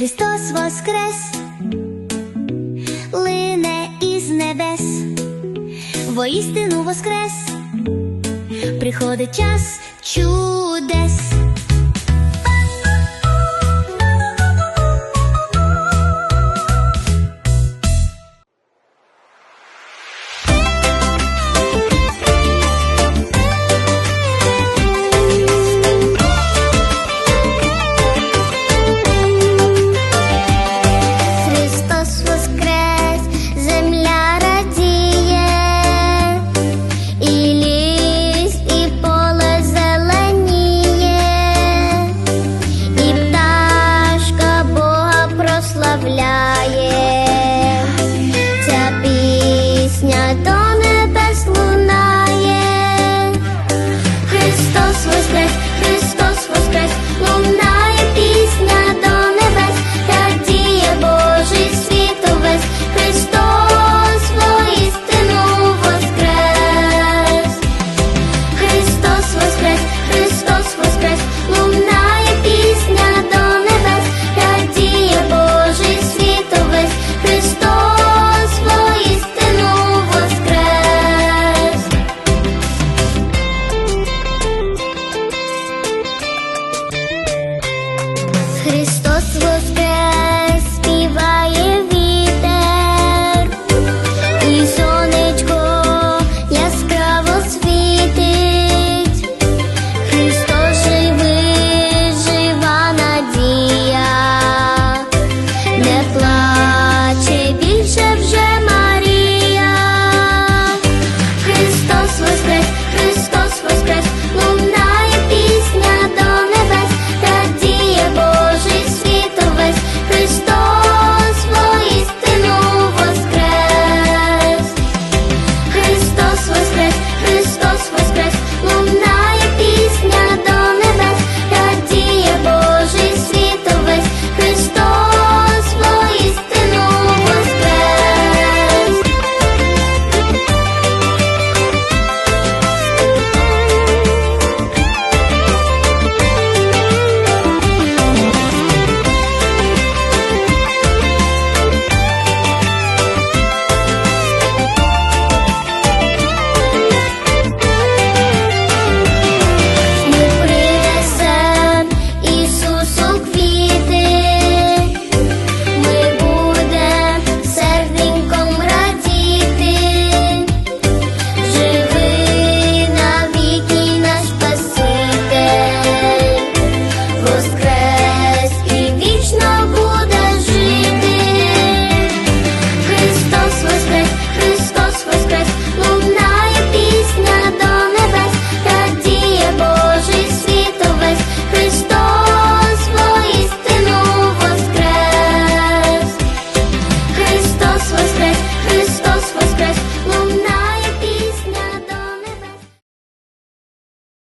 Христос Воскрес, лине із небес, воістину воскрес, приходить час чудес. was